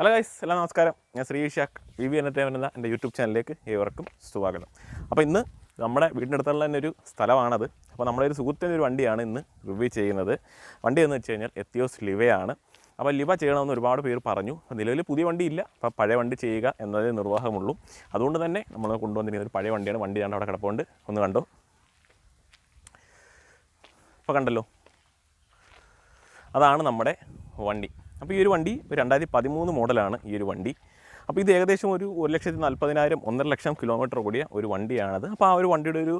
Hello guys എല്ലാ നമസ്കാരം. ഞാൻ Sree Vishakh V V entertainment എന്ന എന്റെ യൂട്യൂബ് ചാനലിലേക്ക് ഏവർക്കും സ്വാഗതം. അപ്പോൾ ഇന്ന് നമ്മുടെ വീടിന്റെ അടുത്തുള്ള തന്നെ ഒരു സ്ഥലമാണത്. അപ്പോൾ നമ്മുടെ ഒരു സുഹൃത്തിന്റെ ഒരു വണ്ടിയാണ് ഇന്ന് റിവ്യൂ ചെയ്യുന്നത്. വണ്ടി എന്ന് വെച്ച് കഴിഞ്ഞാൽ എത്തിയോസ് ലിവയാണ്. അപ്പോൾ ലിവ ചെയ്യണമെന്ന് ഒരുപാട് പേര് പറഞ്ഞു. നിലവിൽ പുതിയ വണ്ടി ഇല്ല അപ്പോൾ പഴയ വണ്ടി ചെയ്യുക എന്നതേ നിർവാഹമുള്ളൂ. അതുകൊണ്ട് തന്നെ നമ്മൾ കൊണ്ടുവന്നിരിക്കുന്ന ഒരു പഴയ വണ്ടിയാണ്. വണ്ടിയാണ് അവിടെ കിടപ്പുണ്ട്. ഒന്ന് കണ്ടോ? ഇപ്പോൾ കണ്ടല്ലോ. അതാണ് നമ്മുടെ വണ്ടി. അപ്പോൾ ഈ ഒരു വണ്ടി രണ്ടായിരത്തി പതിമൂന്ന് മോഡലാണ് ഈ ഒരു വണ്ടി. അപ്പോൾ ഇത് ഏകദേശം ഒരു ഒരു ലക്ഷത്തി നാൽപ്പതിനായിരം ഒന്നര ലക്ഷം കിലോമീറ്റർ കൂടിയ ഒരു വണ്ടിയാണത്. അപ്പോൾ ആ ഒരു വണ്ടിയുടെ ഒരു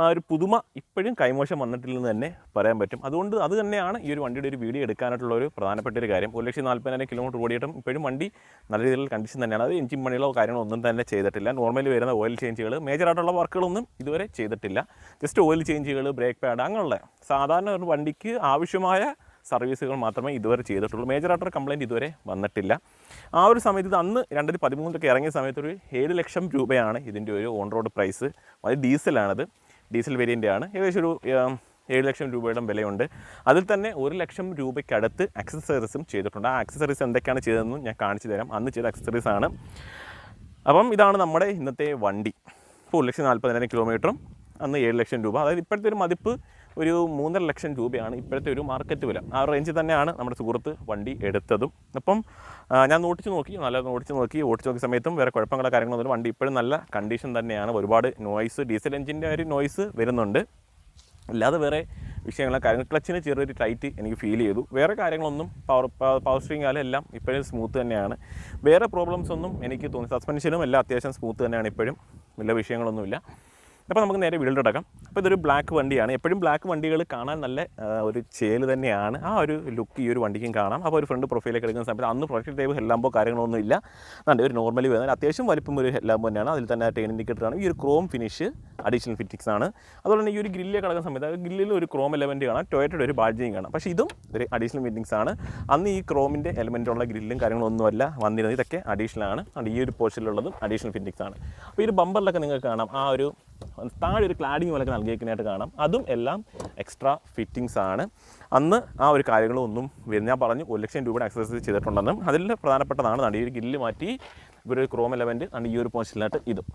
ആ ഒരു പുതുമ ഇപ്പോഴും കൈമോശം വന്നിട്ടില്ലെന്ന് തന്നെ പറയാൻ പറ്റും. അതുകൊണ്ട് അത് തന്നെയാണ് ഈ ഒരു വണ്ടിയുടെ ഒരു വീഡിയോ എടുക്കാനായിട്ടുള്ള ഒരു പ്രധാനപ്പെട്ട ഒരു കാര്യം. ഒരു ലക്ഷത്തി നാൽപ്പതിനായിരം കിലോമീറ്റർ ഓടിയിട്ടും ഇപ്പോഴും വണ്ടി നല്ല രീതിയിലുള്ള കണ്ടീഷൻ തന്നെയാണ്. അത് എഞ്ചിൻ പണികളോ കാര്യങ്ങളോ ഒന്നും തന്നെ ചെയ്തിട്ടില്ല. നോർമലി വരുന്ന ഓയിൽ ചേഞ്ചുകൾ മേജറായിട്ടുള്ള വർക്കുകളൊന്നും ഇതുവരെ ചെയ്തിട്ടില്ല. ജസ്റ്റ് ഓയിൽ ചേഞ്ചുകൾ ബ്രേക്ക് പാഡ് അങ്ങനെയുള്ള സാധാരണ ഒരു വണ്ടിക്ക് ആവശ്യമായ സർവീസുകൾ മാത്രമേ ഇതുവരെ ചെയ്തിട്ടുള്ളൂ. മേജറായിട്ടൊരു കംപ്ലയിന്റ് ഇതുവരെ വന്നിട്ടില്ല. ആ ഒരു സമയത്ത് ഇത് അന്ന് രണ്ടായിരത്തി പതിമൂന്നിലൊക്കെ ഇറങ്ങിയ സമയത്തൊരു ഏഴ് ലക്ഷം രൂപയാണ് ഇതിന്റെ ഒരു ഓൺ റോഡ് പ്രൈസ് അത് ഡീസലാണത് ഡീസൽ വേരിയന്റ് ആണ്. ഏകദേശം ഒരു ഏഴ് ലക്ഷം രൂപയുടെ വിലയുണ്ട്. അതിൽ തന്നെ ഒരു ലക്ഷം രൂപയ്ക്കടുത്ത് അക്സസറീസും ചെയ്തിട്ടുണ്ട്. ആ അക്സസറീസ് എന്തൊക്കെയാണ് ചെയ്തതെന്നും ഞാൻ കാണിച്ചു തരാം. അന്ന് ചെയ്ത അക്സസറീസ് ആണ്. അപ്പം ഇതാണ് നമ്മുടെ ഇന്നത്തെ വണ്ടി. ഇപ്പോൾ ഒരു ലക്ഷം നാൽപ്പതിനായിരം കിലോമീറ്ററും അന്ന് ഏഴ് ലക്ഷം രൂപ. അതായത് ഇപ്പോഴത്തെ ഒരു മതിപ്പ് ഒരു മൂന്നര ലക്ഷം രൂപയാണ് ഇപ്പോഴത്തെ ഒരു മാർക്കറ്റ് വില. ആ റേഞ്ചിൽ തന്നെയാണ് നമ്മുടെ സുഹൃത്ത് വണ്ടി എടുത്തതും. അപ്പം ഞാൻ ഓടിച്ച് നോക്കി നല്ല ഓടിച്ച് നോക്കി ഓടിച്ച് നോക്കിയ സമയത്തും വേറെ കുഴപ്പങ്ങളോ കാര്യങ്ങളൊന്നും വണ്ടി ഇപ്പോഴും നല്ല കണ്ടീഷൻ തന്നെയാണ്. ഒരുപാട് നോയ്സ് ഡീസൽ എഞ്ചിന്റെ ഒരു നോയ്സ് വരുന്നുണ്ട്. അല്ലാതെ വേറെ വിഷയങ്ങളോ കാര്യങ്ങൾ ക്ലച്ചിന് ചെറിയൊരു ടൈറ്റ് എനിക്ക് ഫീൽ ചെയ്തു. വേറെ കാര്യങ്ങളൊന്നും പവർ പവർ സ്ട്രീങ് ആയാലും എല്ലാം ഇപ്പോഴും സ്മൂത്ത് തന്നെയാണ്. വേറെ പ്രോബ്ലംസ് ഒന്നും എനിക്ക് തോന്നി. സസ്പെൻഷനും എല്ലാം അത്യാവശ്യം സ്മൂത്ത് തന്നെയാണ് ഇപ്പോഴും. വലിയ വിഷയങ്ങളൊന്നുമില്ല. അപ്പോൾ നമുക്ക് നേരെ വീട്ടിലോട്ട് ഇടക്കാം അപ്പോൾ ഇതൊരു ബ്ലാക്ക് വണ്ടിയാണ്. എപ്പോഴും ബ്ലാക്ക് വണ്ടികൾ കാണാൻ നല്ല ഒരു ചേൽ തന്നെയാണ്. ആ ഒരു ലുക്ക് ഈ ഒരു വണ്ടിക്കും കാണാം. അപ്പോൾ ഒരു ഫ്രണ്ട് പ്രൊഫൈലൊക്കെ എടുക്കുന്ന സമയത്ത് അന്ന് പ്രൊജക്ട് ടൈപ്പ് ഹെല്ലാമ്പോ കാര്യങ്ങളൊന്നും ഇല്ല. നല്ല ഒരു നോർമലി വരുന്നത് അത്യാവശ്യം വലിപ്പം ഒരു ഹെല്ലാമ്പോ തന്നെയാണ്. അതിൽ തന്നെ ടേൺ ഇൻഡിക്കേറ്ററാണ് ഈ ഒരു ക്രോം ഫിനിഷ് അഡീഷണൽ ഫിറ്റിക്സ് ആണ്. അതുപോലെ തന്നെ ഈ ഒരു ഗ്രില്ലിൽ കിടക്കുന്ന സമയത്ത് ഗ്രില്ലിൽ ഒരു ക്രോം എലമെന്റ് കാണാം. ടൊയറ്റയുടെ ഒരു ബാഡ്ജിങ് കാണാം. പക്ഷേ ഇതും ഒരു അഡീഷണൽ ഫിറ്റിങ്സ് ആണ്. അന്ന് ഈ ക്രോമിന്റെ എലമെന്റുള്ള ഗ്രില്ലും കാര്യങ്ങളൊന്നുമല്ല വന്നിരുന്നത്. ഇതൊക്കെ അഡീഷണൽ ആണ്. അതുകൊണ്ട് ഈ ഒരു പോർഷനിലുള്ളതും അഡീഷണൽ ഫിറ്റിങ്സ് ആണ്. അപ്പോൾ ഈ ഒരു ബമ്പറിലൊക്കെ നിങ്ങൾക്ക് കാണാം. ആ ഒരു താഴെ ഒരു ക്ലാഡിങ് പോലൊക്കെ നൽകിയേക്കുന്നതായിട്ട് കാണാം. അതും എല്ലാം എക്സ്ട്രാ ഫിറ്റിങ്സ് ആണ്. അന്ന് ആ ഒരു കാര്യങ്ങളൊന്നും ഞാൻ പറഞ്ഞു ഒരു ലക്ഷം രൂപയുടെ എക്സസൈസ് ചെയ്തിട്ടുണ്ടെന്നും അതിൽ പ്രധാനപ്പെട്ടതാണ് നടി ഒരു ഗില്ല് മാറ്റി ഇവരൊരു ക്രോം ഇലവന്റ് നടി ഈ ഒരു പോസ്റ്റിലായിട്ട് ഇതും.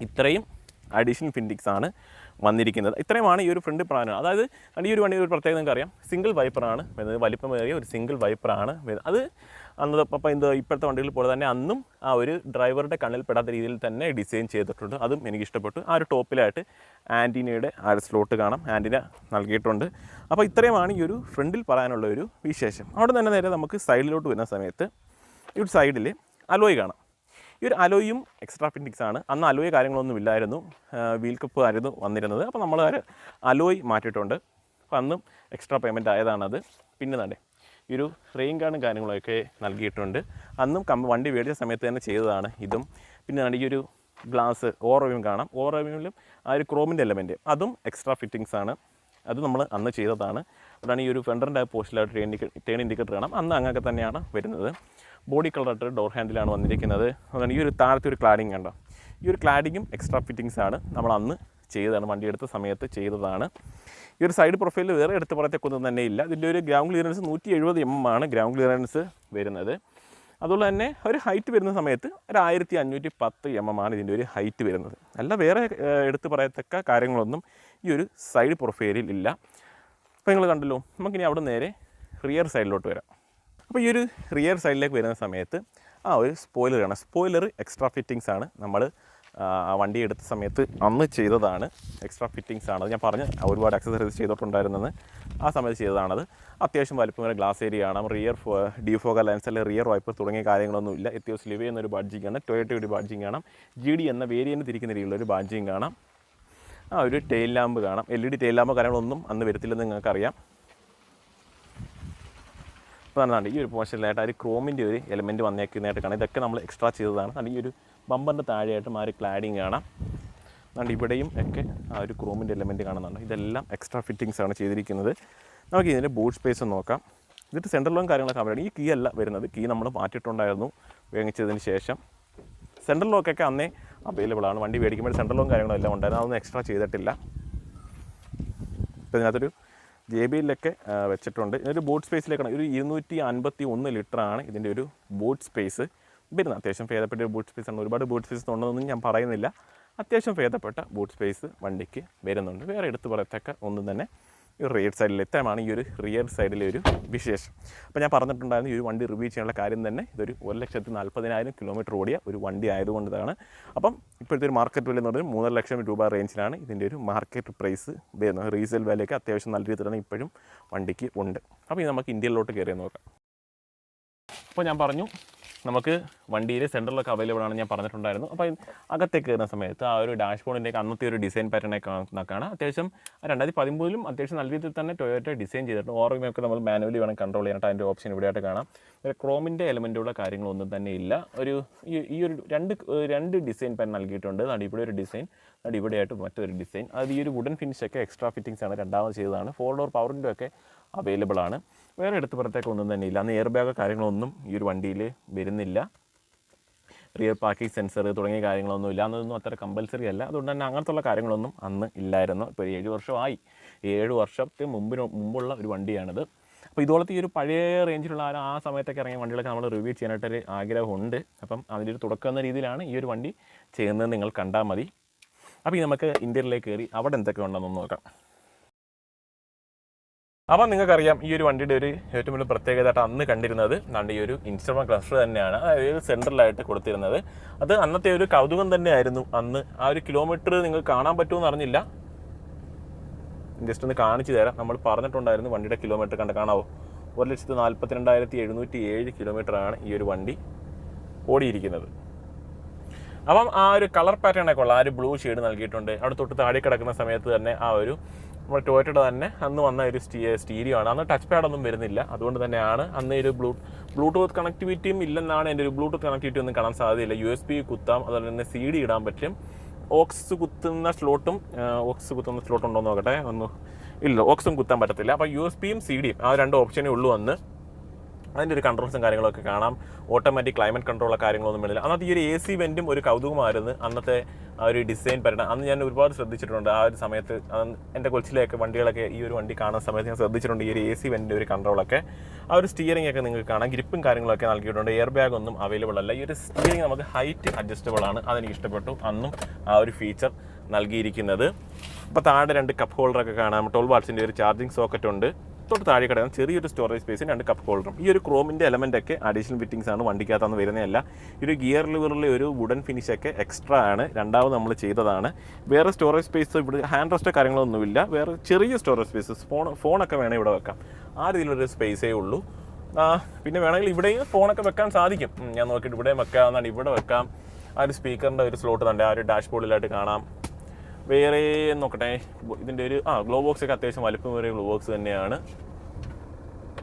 ഇത്രയും അഡീഷണൽ ഫിൻഡിക്സ് ആണ്. വന്നിരിക്കുന്നത്. ഇത്രയുമാണ് ഈ ഒരു ഫ്രണ്ട് പ്രാനം. അതായത് ഈ ഒരു വണ്ടി ഒരു പ്രത്യേകത നിങ്ങൾക്ക് അറിയാം സിംഗിൾ വൈപ്പറാണ് വരുന്നത്. വലിപ്പമേറിയ ഒരു സിംഗിൾ വൈപ്പറാണ് വരുന്നത്. അത് അന്ന് അപ്പം ഇത് ഇപ്പോഴത്തെ വണ്ടികളിൽ പോലെ തന്നെ അന്നും ആ ഒരു ഡ്രൈവറുടെ കണ്ണിൽ പെടാത്ത രീതിയിൽ തന്നെ ഡിസൈൻ ചെയ്തിട്ടുണ്ട്. അതും എനിക്ക് ഇഷ്ടപ്പെട്ടു ആ ഒരു ടോപ്പിലായിട്ട് ആന്റീനയുടെ ആ ഒരു സ്ലോട്ട് കാണാം. ആന്റിന നൽകിയിട്ടുണ്ട്. അപ്പോൾ ഇത്രയുമാണ് ഈ ഒരു ഫ്രണ്ടിൽ പറയാനുള്ള ഒരു വിശേഷം. അവിടെ തന്നെ നേരെ നമുക്ക് സൈഡിലോട്ട് വരുന്ന സമയത്ത് ഈ ഒരു സൈഡിൽ അലോയ് കാണാം. ഈ ഒരു അലോയും എക്സ്ട്രാ ഫിറ്റിക്സ് ആണ്. അന്ന് അലോയ കാര്യങ്ങളൊന്നും ഇല്ലായിരുന്നു. വീൽ കപ്പ് ആയിരുന്നു വന്നിരുന്നത്. അപ്പോൾ നമ്മൾ അലോയ് മാറ്റിയിട്ടുണ്ട്. അപ്പോൾ അന്നും എക്സ്ട്രാ പേയ്മെന്റ് ആയതാണത്. പിന്നെ തന്നെ ഈ ഒരു റെയിൻ ഗാർഡും കാര്യങ്ങളൊക്കെ നൽകിയിട്ടുണ്ട്. അന്നും കം വണ്ടി മേടിച്ച സമയത്ത് തന്നെ ചെയ്തതാണ് ഇതും. പിന്നെ ഈ ഒരു ഗ്ലാസ് ഓറോവ്യൂം കാണാം. ഓവർവ്യൂമിലും ആ ഒരു ക്രോമിന്റെ എലമെന്റ് അതും എക്സ്ട്രാ ഫിറ്റിങ്സ് ആണ്. അത് നമ്മൾ അന്ന് ചെയ്തതാണ്. അതാണ് ഈ ഒരു ഫ്രണ്ടറിന്റെ പോസ്റ്റിലായിട്ട് ട്രെയിൻ ടേൺ ഇൻഡിക്കേറ്റർ കാണാം. അന്ന് അങ്ങനെ തന്നെയാണ് വരുന്നത്. ബോഡി കളറായിട്ട് ഡോർ ഹാൻഡിലാണ് വന്നിരിക്കുന്നത്. അതാണ് ഈ ഒരു താഴത്തെ ഒരു ക്ലാഡിങ് കണ്ടോ? ഈ ഒരു ക്ലാഡിങ്ങും എക്സ്ട്രാ ഫിറ്റിങ്സ് ആണ് നമ്മൾ അന്ന് ചെയ്തതാണ്. വണ്ടി എടുത്ത സമയത്ത് ചെയ്തതാണ്. ഈ ഒരു സൈഡ് പ്രൊഫൈലിൽ വേറെ എടുത്ത് പറയത്തേക്കൊന്നും തന്നെ ഇല്ല. ഇതിന്റെ ഒരു ഗ്രൗണ്ട് ക്ലിയറൻസ് നൂറ്റി എഴുപത് എം ആണ് ഗ്രൗണ്ട് ക്ലിയറൻസ് വരുന്നത്. അതുപോലെ തന്നെ ഒരു ഹൈറ്റ് വരുന്ന സമയത്ത് ഒരു ആയിരത്തി അഞ്ഞൂറ്റി പത്ത് എം എം ആണ് ഇതിന്റെ ഒരു ഹൈറ്റ് വരുന്നത്. അല്ല വേറെ എടുത്തു പറയത്തക്ക കാര്യങ്ങളൊന്നും ഈ ഒരു സൈഡ് പ്രൊഫൈലിൽ ഇല്ല. അപ്പോൾ നിങ്ങൾ കണ്ടല്ലോ നമുക്കിനി അവിടെ നേരെ റിയർ സൈഡിലോട്ട് വരാം. അപ്പോൾ ഈ ഒരു റിയർ സൈഡിലേക്ക് വരുന്ന സമയത്ത് ആ ഒരു സ്പോയിലർ ആണ്. സ്പോയിലർ എക്സ്ട്രാ ഫിറ്റിങ്സ് ആണ്. നമ്മൾ വണ്ടി എടുത്ത സമയത്ത് അന്ന് ചെയ്തതാണ്. എക്സ്ട്രാ ഫിറ്റിങ്സ് ആണ്. അത് ഞാൻ പറഞ്ഞ് ഒരുപാട് എക്സസറീസ് ചെയ്തിട്ടുണ്ടായിരുന്നെന്ന് ആ സമയത്ത് ചെയ്തതാണത്. അത്യാവശ്യം വലിപ്പം വരെ ഗ്ലാസ് ഏരിയ ആണ്. റിയർ ഡിഫോഗ ലെൻസ് അല്ലെങ്കിൽ റിയർ വൈപ്പർ തുടങ്ങിയ കാര്യങ്ങളൊന്നും ഇല്ല. എത്തിയോസ് ലിവ എന്നൊരു ബാഡ്ജിങ് ആണ്. ടൊയറ്റയുടെ ബാഡ്ജിങ് കാണാം. ജി ഡി എന്ന വേരിയന്റ് തിരിക്കുന്ന രീതിയിലുള്ള ഒരു ബാഡ്ജിങ് കാണാം. ആ ഒരു ടെയിൽ ലാമ്പ് കാണാം. L E D tail lamp കാര്യങ്ങളൊന്നും അന്ന് വരത്തില്ലെന്ന് നിങ്ങൾക്കറിയാം. ഇപ്പോൾ നല്ലതാണ് ഈ ഒരു പോർഷനിലായിട്ട് ആ ഒരു ക്രോമിന്റെ ഒരു എലമെന്റ് വന്നേക്കുന്നതായിട്ട് കാണാം ഇതൊക്കെ നമ്മൾ എക്സ്ട്രാ ചെയ്തതാണ്. അതുകൊണ്ട് ഈ ഒരു ബമ്പറിന്റെ താഴെയായിട്ടും ആ ഒരു ക്ലാഡിങ് കാണാം. അതുകൊണ്ട് ഇവിടെയും ഒക്കെ ആ ഒരു ക്രോമിന്റെ എലമെന്റ് കാണുന്നുണ്ട്. ഇതെല്ലാം എക്സ്ട്രാ ഫിറ്റിങ്സ് ആണ് ചെയ്തിരിക്കുന്നത്. നമുക്ക് ഇതിന്റെ ബൂട്ട് സ്പേസ് നോക്കാം. ഇതിട്ട് സെൻട്രൽ ലോൺ കാര്യങ്ങളൊക്കെ അവരാണ് ഈ കീ അല്ല വരുന്നത്. കീ നമ്മൾ മാറ്റിയിട്ടുണ്ടായിരുന്നു വേങ്ങിച്ചതിന് ശേഷം. സെൻട്രൽ ലോക്കൊക്കെ അന്നേ അവൈലബിൾ ആണ്. വണ്ടി മേടിക്കുമ്പോൾ സെൻട്രൽ കാര്യങ്ങളും എല്ലാം ഉണ്ടായിരുന്നു. അതൊന്നും എക്സ്ട്രാ ചെയ്തിട്ടില്ല. ഇപ്പോൾ ഇതിനകത്തൊരു ജെ ബിയിലൊക്കെ വെച്ചിട്ടുണ്ട്. ഇതൊരു ബോട്ട് സ്പേസിലേക്കാണ്. ഒരു ഇരുന്നൂറ്റി അൻപത്തി ഒന്ന് ലിറ്ററാണ് ഇതിന്റെ ഒരു ബോട്ട് സ്പേസ്. വരുന്നത് അത്യാവശ്യം ഭേദപ്പെട്ട ഒരു ബോട്ട് സ്പേസ് ആണ് ഒരുപാട് ബോട്ട് സ്പേസ് ഉണ്ടെന്നൊന്നും ഞാൻ പറയുന്നില്ല. അത്യാവശ്യം ഭേദപ്പെട്ട ബോട്ട് സ്പേസ് വണ്ടിക്ക് വരുന്നുണ്ട്. വേറെ എടുത്തു പറയത്തക്ക ഒന്നും തന്നെ. റിയർ സൈഡിൽ ഇത്രയുമാണ് ഈ ഒരു റിയർ സൈഡിലെ ഒരു വിശേഷം. അപ്പോൾ ഞാൻ പറഞ്ഞിട്ടുണ്ടായിരുന്നു ഈ ഒരു വണ്ടി റിവ്യൂ ചെയ്യാനുള്ള കാര്യം തന്നെ ഇതൊരു ഒരു ലക്ഷത്തി നാൽപ്പതിനായിരം കിലോമീറ്റർ ഓടിയ ഒരു വണ്ടി ആയതുകൊണ്ടാണ്. അപ്പം ഇപ്പോഴത്തെ ഒരു മാർക്കറ്റ് വില എന്ന് പറയുന്നത് മൂന്നര ലക്ഷം രൂപ റേഞ്ചിലാണ് ഇതിന്റെ ഒരു മാർക്കറ്റ് പ്രൈസ് വരുന്നത്. റീസെയിൽ വിലയൊക്കെ അത്യാവശ്യം നല്ല രീതിയിലാണ് ഇപ്പോഴും വണ്ടിക്ക് ഉണ്ട്. അപ്പോൾ ഇനി നമുക്ക് ഇന്ത്യയിലോട്ട് കയറി നോക്കാം. അപ്പോൾ ഞാൻ പറഞ്ഞു നമുക്ക് വണ്ടിയിൽ സെന്ററിലൊക്കെ അവൈലബിൾ ആണ് ഞാൻ പറഞ്ഞിട്ടുണ്ടായിരുന്നു. അപ്പോൾ അകത്തേക്ക് കയറുന്ന സമയത്ത് ആ ഒരു ഡാഷ്ബോർഡിന്റെ അന്നത്തെ ഒരു ഡിസൈൻ പാറ്റേണെ കാണാം അത്യാവശ്യം രണ്ടായിരത്തി പതിമൂന്നിലും അത്യാവശ്യം നല്ല രീതിയിൽ തന്നെ ടൊയോറ്റ ഡിസൈൻ ചെയ്തിട്ടുണ്ട്. ഓർമ്മയൊക്കെ നമ്മൾ മാനുവലി വേണം കൺട്രോൾ ചെയ്യാനായിട്ട് അതിന്റെ ഓപ്ഷൻ ഇവിടെയായിട്ട് കാണാം. ഒരു ക്രോമിന്റെ എലമെന്റുള്ള കാര്യങ്ങളൊന്നും തന്നെ ഇല്ല. ഒരു ഈ ഒരു രണ്ട് രണ്ട് ഡിസൈൻ പാൻ നൽകിയിട്ടുണ്ട്. ഇവിടെ ഒരു ഡിസൈൻ ഇവിടെയായിട്ട് മറ്റൊരു ഡിസൈൻ അത് ഈ ഒരു വുഡൻ ഫിനിഷൊക്കെ എക്സ്ട്രാ ഫിറ്റിങ്സ് ആണ്. രണ്ടാമത് ചെയ്തതാണ്. ഫോർ ഡോർ പവറിന്റെ ഒക്കെ അവൈലബിൾ ആണ്. വേറെ എടുത്ത് പുറത്തേക്ക് ഒന്നും തന്നെ ഇല്ല അന്ന് എയർ ബാഗോ കാര്യങ്ങളൊന്നും ഈ ഒരു വണ്ടിയിൽ വരുന്നില്ല. റിയർ പാർക്കിംഗ് സെൻസർ തുടങ്ങിയ കാര്യങ്ങളൊന്നും ഇല്ല. അന്നതൊന്നും അത്ര കമ്പൽസറി അല്ല. അതുകൊണ്ട് തന്നെ അങ്ങനത്തുള്ള കാര്യങ്ങളൊന്നും അന്ന് ഇല്ലായിരുന്നു. ഇപ്പോൾ ഏഴ് വർഷമായി. ഏഴ് വർഷത്തിന് മുമ്പിന് മുമ്പുള്ള ഒരു വണ്ടിയാണിത്. അപ്പോൾ ഇതുപോലത്തെ ഈ ഒരു പഴയ റേഞ്ചിലുള്ള ആ ആ സമയത്തൊക്കെ ഇറങ്ങിയ വണ്ടികളൊക്കെ നമ്മൾ റിവ്യൂ ചെയ്യാനായിട്ടൊരു ആഗ്രഹമുണ്ട്. അപ്പം അതിന്റെ ഒരു തുടക്കം എന്ന രീതിയിലാണ് ഈ ഒരു വണ്ടി ചെയ്യുന്നത്. നിങ്ങൾ കണ്ടാൽ മതി. അപ്പോൾ നമുക്ക് ഇന്ത്യയിലേക്ക് കയറി അവിടെ എന്തൊക്കെ ഉണ്ടെന്നൊന്ന് നോക്കാം. അപ്പം നിങ്ങൾക്കറിയാം ഈ ഒരു വണ്ടിയുടെ ഒരു ഏറ്റവും വലിയ പ്രത്യേകതയായിട്ട് അന്ന് കണ്ടിരുന്നത് നമ്മുടെ ഈ ഒരു ഇൻസ്ട്രുമെന്റ് ക്ലസ്റ്റർ തന്നെയാണ് അതായത് സെൻട്രലായിട്ട് കൊടുത്തിരുന്നത്. അത് അന്നത്തെ ഒരു കൗതുകം തന്നെയായിരുന്നു അന്ന്. ആ ഒരു കിലോമീറ്റർ നിങ്ങൾ കാണാൻ പറ്റുമെന്ന് അറിഞ്ഞില്ല. ജസ്റ്റ് ഒന്ന് കാണിച്ചു തരാം. നമ്മൾ പറഞ്ഞിട്ടുണ്ടായിരുന്നു വണ്ടിയുടെ കിലോമീറ്റർ കണ്ട് കാണാവോ? ഒരു ലക്ഷത്തി നാൽപ്പത്തി രണ്ടായിരത്തി എഴുന്നൂറ്റി ഏഴ് കിലോമീറ്ററാണ് ഈ ഒരു വണ്ടി ഓടിയിരിക്കുന്നത്. അപ്പം ആ ഒരു കളർ പാറ്റേണൊക്കെ ഉള്ള ആ ഒരു ബ്ലൂ ഷെയ്ഡ് നൽകിയിട്ടുണ്ട്. അവിടെ തൊട്ട് താഴെ കിടക്കുന്ന സമയത്ത് തന്നെ ആ ഒരു ടൊയറ്റയുടെ തന്നെ അന്ന് വന്ന ഒരു സ്റ്റീ സ്റ്റീരിയോ ആണ്. അന്ന് ടച്ച് പാഡ് ഒന്നും വരുന്നില്ല. അതുകൊണ്ട് തന്നെയാണ് അന്ന് ഒരു ബ്ലൂ ബ്ലൂടൂത്ത് കണക്ടിവിറ്റിയും ഇല്ലെന്നാണ് എന്റെ ഒരു ബ്ലൂടൂത്ത് കണക്ടിവിറ്റി ഒന്നും കാണാൻ സാധ്യതയില്ല. യു എസ് ബി കുത്താം അതുപോലെ തന്നെ സി ഡി ഇടാൻ പറ്റും. ഓക്സ് കുത്തുന്ന സ്ലോട്ടും ഓക്സ് കുത്തുന്ന സ്ലോട്ട് ഉണ്ടോ നോക്കട്ടെ. ഒന്ന് ഇല്ല ഓക്സും കുത്താൻ പറ്റത്തില്ല. അപ്പോൾ യു എസ് ബിയും സി ഡിയും ആ രണ്ട് ഓപ്ഷനേ ഉള്ളൂ അന്ന്. അതിന്റെ ഒരു കൺട്രോൾസും കാര്യങ്ങളൊക്കെ കാണാം. ഓട്ടോമാറ്റിക് ക്ലൈമറ്റ് കൺട്രോളോ കാര്യങ്ങളൊന്നും വേണില്ല അന്നത്തെ ഈ ഒരു എ സി വെന്റും ഒരു കൗതുകമായിരുന്നു. അന്നത്തെ ആ ഒരു ഡിസൈൻ പറയണം അന്ന് ഞാൻ ഒരുപാട് ശ്രദ്ധിച്ചിട്ടുണ്ട്. ആ ഒരു സമയത്ത് എന്റെ കൊച്ചിലെയൊക്കെ വണ്ടികളൊക്കെ ഈ ഒരു വണ്ടി കാണുന്ന സമയത്ത് ഞാൻ ശ്രദ്ധിച്ചിട്ടുണ്ട് ഈ ഒരു എ സി വെന്റിന്റെ ഒരു കൺട്രോളൊക്കെ ആ ഒരു സ്റ്റിയറിംഗ് ഒക്കെ നിങ്ങൾക്ക് കാണാം. ഗ്രിപ്പും കാര്യങ്ങളൊക്കെ നൽകിയിട്ടുണ്ട്. എയർ ബാഗ് ഒന്നും അവൈലബിൾ അല്ല. ഈ ഒരു സ്റ്റിയറിംഗ് നമുക്ക് ഹൈറ്റ് അഡ്ജസ്റ്റബിൾ ആണ്. അതെനിക്ക് ഇഷ്ടപ്പെട്ടു അന്നും ആ ഒരു ഫീച്ചർ നൽകിയിരിക്കുന്നത്. അപ്പോൾ താഴെ രണ്ട് കപ്പ് ഹോൾഡറൊക്കെ കാണാം. ട്വൽവ് വാട്ട്സിന്റെ ഒരു ചാർജിങ് സോക്കറ്റ് ഉണ്ട്. തൊട്ട് താഴെ കിടക്കുന്ന ചെറിയൊരു സ്റ്റോറേജ് സ്പേസും രണ്ട് കപ്പ് ഹോൾഡറും ഈ ഒരു ക്രോമിന്റെ എലമെന്റ് ഒക്കെ അഡീഷണൽ ഫിറ്റിംഗ്സ് ആണ് വണ്ടിക്കകത്തുനിന്ന് വരുന്നതല്ല. ഈ ഒരു ഗിയർ ലിവറിലെ ഒരു വുഡൻ ഫിനിഷ് ഒക്കെ എക്സ്ട്രാ ആണ്. രണ്ടാമത് നമ്മൾ ചെയ്തതാണ്. വേറെ സ്റ്റോറേജ് സ്പേസ് ഇവിടെ ഹാൻഡ് റെസ്റ്റോ കാര്യങ്ങളൊന്നുമില്ല. വേറെ ചെറിയ സ്റ്റോറേജ് സ്പേസ് ഫോൺ ഫോണൊക്കെ വേണേൽ ഇവിടെ വെക്കാം. ആ രീതിയിലൊരു സ്പേസേ ഉള്ളൂ. പിന്നെ വേണമെങ്കിൽ ഇവിടെയും ഫോണൊക്കെ വെക്കാൻ സാധിക്കും. ഞാൻ നോക്കിയിട്ട് ഇവിടെയും വെക്കാവുന്നതാണ്. ഇവിടെ വെക്കാം. ആ ഒരു സ്പീക്കറിന്റെ ഒരു സ്ലോട്ട് തന്നെ ആ ഒരു ഡാഷ്ബോർഡിലായിട്ട് കാണാം. വേറെ നോക്കട്ടെ. ഇതിന്റെ ഒരു ആ ഗ്ലോ ബോക്സ് ഒക്കെ അത്യാവശ്യം വലുപ്പം വരെ ഗ്ലോ ബോക്സ് തന്നെയാണ്.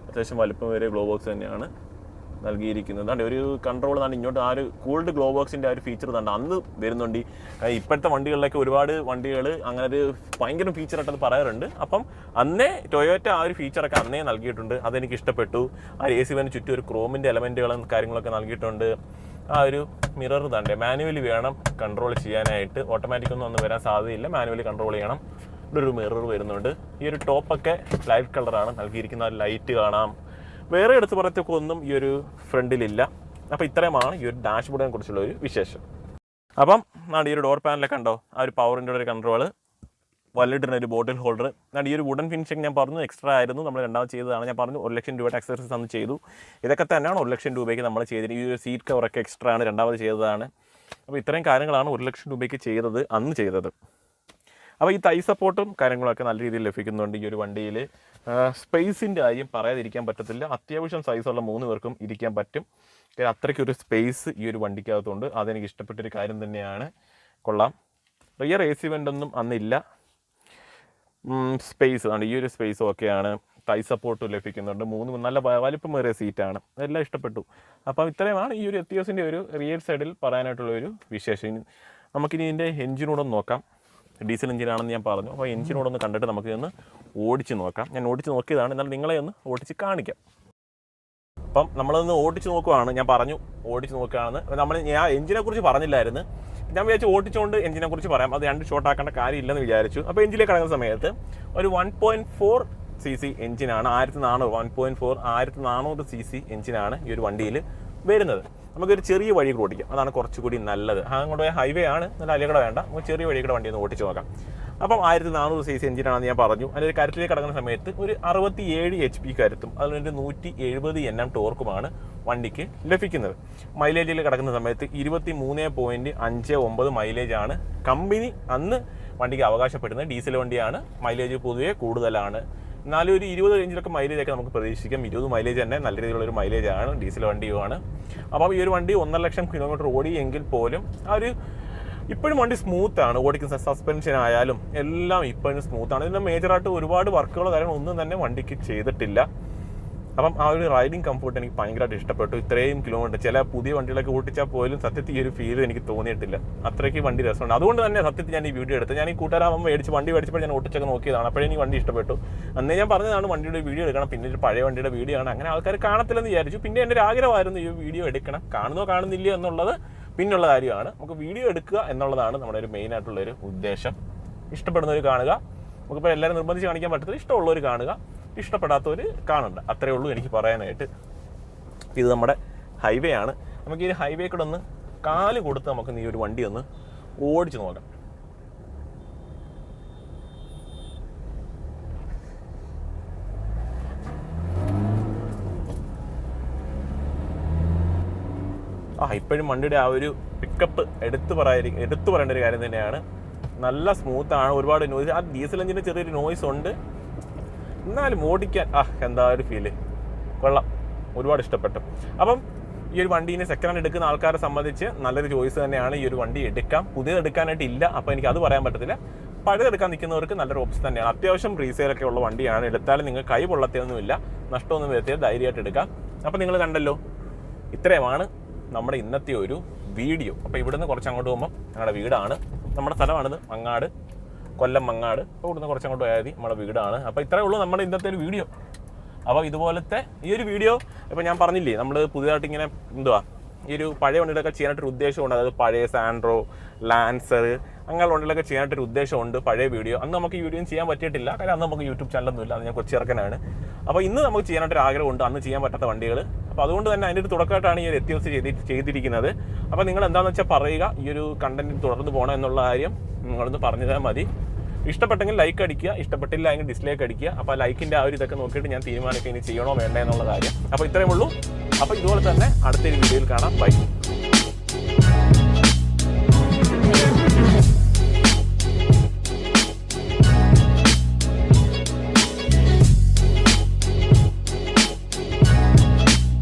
അത്യാവശ്യം വലുപ്പം വരെ ഗ്ലോ ബോക്സ് തന്നെയാണ് നൽകിയിരിക്കുന്നത്. അതുകൊണ്ട് ഒരു കൺട്രോൾ തന്നെ ഇങ്ങോട്ട് ആ ഒരു കൂൾഡ് ഗ്ലോ ബോക്സിന്റെ ആ ഒരു ഫീച്ചർ തന്നെ അന്ന് വരുന്നുണ്ട്. ഈ, ഇപ്പോഴത്തെ വണ്ടികളിലൊക്കെ ഒരുപാട് വണ്ടികൾ അങ്ങനെ ഒരു ഭയങ്കര ഫീച്ചർ ആയിട്ടത് പറയാറുണ്ട്. അപ്പം അന്നേ ടൊയോറ്റ ആ ഒരു ഫീച്ചറൊക്കെ അന്നേ നൽകിയിട്ടുണ്ട്. അതെനിക്ക് ഇഷ്ടപ്പെട്ടു. ആ എ സി വന് ചുറ്റും ഒരു ക്രോമിന്റെ എലമെന്റുകളും കാര്യങ്ങളൊക്കെ നൽകിയിട്ടുണ്ട്. ആ ഒരു മിറർ തണ്ടേ മാനുവലി വേണം കൺട്രോൾ ചെയ്യാനായിട്ട്. ഓട്ടോമാറ്റിക് ഒന്നും ഒന്നും വരാൻ സാധ്യതയില്ല. മാനുവലി കൺട്രോൾ ചെയ്യണം. ഇവിടെ ഒരു മിറർ വരുന്നുണ്ട്. ഈ ഒരു ടോപ്പൊക്കെ ലൈറ്റ് കളറാണ് നൽകിയിരിക്കുന്ന ലൈറ്റ് കാണാം. വേറെ എടുത്ത് പറയത്തൊക്കെ ഒന്നും ഈ ഒരു ഫ്രണ്ടിലില്ല അപ്പോൾ ഇത്രയുമാണ് ഈ ഒരു ഡാഷ്ബോർഡിനെ കുറിച്ചുള്ള ഒരു വിശേഷം. അപ്പം നാട് ഈ ഒരു ഡോർ പാനലൊക്കെ ഉണ്ടോ ആ ഒരു പവറിന്റെ ഒരു കൺട്രോൾ വല്ലിട്ടിരുന്ന ഒരു ബോട്ടിൽ ഹോൾഡർ എന്നാൽ ഈ ഒരു വുഡൻ ഫിനിഷിംഗ് ഞാൻ പറഞ്ഞു എക്സ്ട്രാ ആയിരുന്നു. നമ്മൾ രണ്ടാമത് ചെയ്തതാണ്. ഞാൻ പറഞ്ഞു ഒരു ലക്ഷം രൂപയുടെ എക്സസൈസ് അന്ന് ചെയ്തു. ഇതൊക്കെ തന്നെയാണ് ഒരു ലക്ഷം രൂപയ്ക്ക് നമ്മൾ ചെയ്തത് ഈ ഒരു സീറ്റ് കവറൊക്കെ എക്സ്ട്രാ ആണ് രണ്ടാമത് ചെയ്തതാണ്. അപ്പോൾ ഇത്രയും കാര്യങ്ങളാണ് ഒരു ലക്ഷം രൂപയ്ക്ക് ചെയ്തത് അന്ന് ചെയ്തത്. അപ്പോൾ ഈ തൈ സപ്പോർട്ടും കാര്യങ്ങളൊക്കെ നല്ല രീതിയിൽ ലഭിക്കുന്നുണ്ട് ഈ ഒരു വണ്ടിയിൽ. സ്പേസിന്റെ കാര്യം പറയാതിരിക്കാൻ പറ്റത്തില്ല. അത്യാവശ്യം സൈസുള്ള മൂന്ന് പേർക്കും ഇരിക്കാൻ പറ്റും. കാരണം അത്രയ്ക്കൊരു സ്പേസ് ഈ ഒരു വണ്ടിക്കകത്തുണ്ട്. അതെനിക്ക് ഇഷ്ടപ്പെട്ടൊരു കാര്യം തന്നെയാണ്. കൊള്ളാം. റിയർ എ സി വെന്റൊന്നും അന്നില്ല. സ്പേസ് ആണ്. ഈ ഒരു സ്പേസ് ഒക്കെയാണ് തൈ സപ്പോർട്ട് ലഭിക്കുന്നുണ്ട്. മൂന്ന് നല്ല വലിപ്പമേറിയ സീറ്റാണ് എല്ലാം ഇഷ്ടപ്പെട്ടു. അപ്പം ഇത്രയുമാണ് ഈ ഒരു എത്തിയോസിന്റെ ഒരു റിയർ സൈഡിൽ പറയാനായിട്ടുള്ള ഒരു വിശേഷം. നമുക്കിനി ഇതിന്റെ എഞ്ചിനോടൊന്ന് നോക്കാം. ഡീസൽ എഞ്ചിനാണെന്ന് ഞാൻ പറഞ്ഞു. അപ്പോൾ എഞ്ചിനോടൊന്ന് കണ്ടിട്ട് നമുക്ക് ഇന്ന് ഓടിച്ച് നോക്കാം. ഞാൻ ഓടിച്ച് നോക്കിയതാണ്. എന്നാൽ നിങ്ങളെ ഒന്ന് ഓടിച്ച് കാണിക്കാം. അപ്പം നമ്മളൊന്ന് ഓടിച്ച് നോക്കുവാണ്. ഞാൻ പറഞ്ഞു ഓടിച്ച് നോക്കുകയാണെന്ന്. നമ്മൾ ഞാൻ എഞ്ചിനെ കുറിച്ച് പറഞ്ഞില്ലായിരുന്നു. ഞാൻ വിചാരിച്ചു ഓടിച്ചുകൊണ്ട് എഞ്ചിനെ കുറിച്ച് പറയാം. അത് രണ്ട് ഷോട്ട് ആക്കേണ്ട കാര്യമില്ലെന്ന് വിചാരിച്ചു. അപ്പോൾ എഞ്ചിലേക്ക് കിടക്കുന്ന സമയത്ത് ഒരു one point four C C എഞ്ചിനാണ് ആയിരത്തി നാനൂറ് വൺ പോയിന്റ് ഫോർ ആയിരത്തി നാനൂറ് സി സി എഞ്ചിനാണ് ഈ ഒരു വണ്ടിയിൽ വരുന്നത്. നമുക്കൊരു ചെറിയ വഴി കൂടെ ഓടിക്കാം. അതാണ് കുറച്ചുകൂടി നല്ലത്. അങ്ങോട്ട് പോയ ഹൈവേ ആണ്. നല്ല അലികട വേണ്ട. നമുക്ക് ചെറിയ വഴി കൂടെ വണ്ടി ഒന്ന് ഓടിച്ചു നോക്കാം. അപ്പം ആയിരത്തി നാനൂറ് സി സി എഞ്ചിനാണെന്ന് ഞാൻ പറഞ്ഞു. അതിന്റെ കരുത്തിലേക്ക് കടക്കുന്ന സമയത്ത് ഒരു അറുപത്തി ഏഴ് എച്ച് പി കരുത്തും അതിനൊരു നൂറ്റി എഴുപത് എൻ എം ടോർക്കുമാണ് വണ്ടിക്ക് ലഭിക്കുന്നത്. മൈലേജിൽ കിടക്കുന്ന സമയത്ത് ഇരുപത്തി മൂന്ന് പോയിന്റ് അഞ്ച് ഒമ്പത് മൈലേജ് ആണ്. കമ്പനി അന്ന് വണ്ടിക്ക് അവകാശപ്പെടുന്നത്. ഡീസൽ വണ്ടിയാണ്. മൈലേജ് പൊതുവെ കൂടുതലാണ്. എന്നാലും ഒരു ഇരുപത് റേഞ്ചിലൊക്കെ മൈലേജ് ഒക്കെ നമുക്ക് പ്രതീക്ഷിക്കാം. ഇരുപത് മൈലേജ് തന്നെ നല്ല രീതിയിലുള്ള ഒരു മൈലേജ് ആണ് ഡീസൽ വണ്ടിയുമാണ്. അപ്പോൾ ഈ ഒരു വണ്ടി ഒന്നര ലക്ഷം കിലോമീറ്റർ ഓടിയെങ്കിൽ പോലും ആ ഒരു ഇപ്പോഴും വണ്ടി സ്മൂത്ത് ആണ്. ഓടിക്കുന്ന സസ്പെൻഷൻ ആയാലും എല്ലാം ഇപ്പോഴും സ്മൂത്താണ് ആണ്. ഇതിന്റെ മേജറായിട്ട് ഒരുപാട് വർക്കുകളോ കാര്യങ്ങളോ ഒന്നും തന്നെ വണ്ടിക്ക് ചെയ്തിട്ടില്ല. അപ്പം ആ ഒരു റൈഡിങ് കംഫർട്ട് എനിക്ക് ഭയങ്കരമായിട്ട് ഇഷ്ടപ്പെട്ടു. ഇത്രയും കിലോമീറ്റർ ചില പുതിയ വണ്ടികളൊക്കെ ഓടിച്ചാൽ പോലും സത്യത്തിൽ ഈ ഒരു ഫീൽ എനിക്ക് തോന്നിയിട്ടില്ല. അത്രയ്ക്ക് വണ്ടി രസമുണ്ട്. അതുകൊണ്ട് തന്നെ സത്യത്തിൽ ഞാൻ ഈ വീഡിയോ എടുത്തു ഞാൻ ഈ കൂട്ടുകാരാകുമ്പോൾ മേടിച്ച് വണ്ടി മേടിച്ചപ്പോൾ ഞാൻ ഓട്ടിച്ചൊക്കെ നോക്കിയതാണ്. അപ്പോഴേ എനിക്ക് വണ്ടി ഇഷ്ടപ്പെട്ടു. അന്നേ ഞാൻ പറഞ്ഞതാണ് വണ്ടിയുടെ വീഡിയോ എടുക്കണം. പിന്നെ ഒരു പഴയ വണ്ടിയുടെ വീഡിയോ ആണ്. അങ്ങനെ ആൾക്കാർ കാണത്തില്ലെന്ന് വിചാരിച്ചു. പിന്നെ എന്റെ ഒരു ആഗ്രഹമായിരുന്നു ഈ വീഡിയോ എടുക്കണം. കാണുന്നോ കാണുന്നില്ല എന്നുള്ളത് പിന്നുള്ള കാര്യമാണ്. നമുക്ക് വീഡിയോ എടുക്കുക എന്നുള്ളതാണ് നമ്മുടെ ഒരു മെയിൻ ആയിട്ടുള്ള ഒരു ഉദ്ദേശം. ഇഷ്ടപ്പെടുന്നവർ കാണുക. നമുക്കിപ്പോൾ എല്ലാവരും നിർബന്ധിച്ച് കാണിക്കാൻ പറ്റത്തില്ല. ഇഷ്ടമുള്ളവർ കാണുക. ഇഷ്ടപ്പെടാത്തവർ കാണണ്ട. അത്രേ ഉള്ളൂ എനിക്ക് പറയാനായിട്ട്. ഇത് നമ്മുടെ ഹൈവേ ആണ്. നമുക്ക് ഈ ഹൈവേ കൂടെ ഒന്ന് കാൽ കൊടുത്ത് നമുക്ക് ഈ ഒരു വണ്ടി ഒന്ന് ഓടിച്ചു നോക്കാം. ആ ഇപ്പോഴും വണ്ടിയുടെ ആ ഒരു പിക്കപ്പ് എടുത്തു പറയാ എടുത്തു പറയേണ്ട ഒരു കാര്യം തന്നെയാണ്. നല്ല സ്മൂത്താണ് ഒരുപാട് നോയ്സ് ആ ഡീസൽ എഞ്ചിന് ചെറിയൊരു നോയ്സ് ഉണ്ട്. എന്നാലും ഓടിക്കാൻ ആ എന്താ ഒരു ഫീൽ കൊള്ളാം. ഒരുപാട് ഇഷ്ടപ്പെട്ടു. അപ്പം ഈ ഒരു വണ്ടീനെ സെക്കൻഡ് ഹാൻഡ് എടുക്കുന്ന ആൾക്കാരെ സംബന്ധിച്ച് നല്ലൊരു ചോയ്സ് തന്നെയാണ് ഈ ഒരു വണ്ടി എടുക്കാം. പുതിയത് എടുക്കാനായിട്ട് ഇല്ല അപ്പോൾ എനിക്ക് അത് പറയാൻ പറ്റത്തില്ല. എടുക്കാൻ നിൽക്കുന്നവർക്ക് നല്ലൊരു ഓപ്ഷൻ തന്നെയാണ്. അത്യാവശ്യം റീസെയിലൊക്കെ ഉള്ള വണ്ടിയാണ്. എടുത്താലും നിങ്ങൾ കൈ പൊള്ളത്തൊന്നുമില്ല നഷ്ടമൊന്നും വരുത്തിയത് ധൈര്യമായിട്ട് എടുക്കാം. അപ്പം നിങ്ങൾ കണ്ടല്ലോ. ഇത്രയുമാണ് നമ്മുടെ ഇന്നത്തെ ഒരു വീഡിയോ. അപ്പോൾ ഇവിടുന്ന് കുറച്ച് അങ്ങോട്ട് പോകുമ്പോൾ ഞങ്ങളുടെ വീടാണ്. നമ്മുടെ സ്ഥലമാണിത്. മങ്ങാട് കൊല്ലം മങ്ങാട്. അപ്പോൾ ഇവിടുന്ന് കുറച്ച് അങ്ങോട്ട് പോയാൽ മതി. നമ്മുടെ വീടാണ്. അപ്പോൾ ഇത്രയേ ഉള്ളൂ നമ്മുടെ ഇന്നത്തെ ഒരു വീഡിയോ. അപ്പോൾ ഇതുപോലത്തെ ഈ ഒരു വീഡിയോ ഇപ്പോൾ ഞാൻ പറഞ്ഞില്ലേ നമ്മൾ പുതിയതായിട്ട് ഇങ്ങനെ എന്തുവാ ഈ ഒരു പഴയ വണ്ടികളൊക്കെ ചെയ്യാനായിട്ടൊരു ഉദ്ദേശമുണ്ട്. അതായത് പഴയ സാൻഡ്രോ ലാൻസർ അങ്ങനെയുള്ള വണ്ടികളൊക്കെ ചെയ്യാനായിട്ടൊരു ഉദ്ദേശമുണ്ട് പഴയ വീഡിയോ. അന്ന് നമുക്ക് വീഡിയോ ചെയ്യാൻ പറ്റിയിട്ടില്ല. കാരണം അന്ന് നമുക്ക് യൂട്യൂബ് ചാനലൊന്നുമില്ല. അത് ഞാൻ കൊച്ചു ചെറുക്കനാണ്. അപ്പോൾ ഇന്ന് നമുക്ക് ചെയ്യാനായിട്ടൊരു ആഗ്രഹമുണ്ട്. അന്ന് ചെയ്യാൻ പറ്റാത്ത വണ്ടികൾ അപ്പോൾ അതുകൊണ്ട് തന്നെ അതിന്റെ ഒരു തുടക്കമായിട്ടാണ് ഈ ഒരു എത്തിയോസ് ചെയ്തി ചെയ്തിരിക്കുന്നത്. അപ്പോൾ നിങ്ങൾ എന്താണെന്ന് വെച്ചാൽ പറയുക ഈ ഒരു കണ്ടന്റ് തുടർന്ന് പോകണം എന്നുള്ള കാര്യം നിങ്ങളൊന്ന് പറഞ്ഞു തരാൻ മതി. ഇഷ്ടപ്പെട്ടെങ്കിൽ ലൈക്ക് അടിക്കുക ഇഷ്ടപ്പെട്ടില്ല എങ്കിൽ ഡിസ്ലൈക്ക് അടിക്കുക. അപ്പോൾ ലൈക്കിന്റെ ആ ഒരു ഇതൊക്കെ നോക്കിയിട്ട് ഞാൻ തീരുമാനിക്കുക ഇനി ചെയ്യണോ വേണ്ടേ എന്നുള്ള കാര്യം. അപ്പോൾ ഇത്രയേ ഉള്ളൂ. അപ്പോൾ ഇതുപോലെ തന്നെ അടുത്തൊരു വീഡിയോയിൽ കാണാം. ബൈ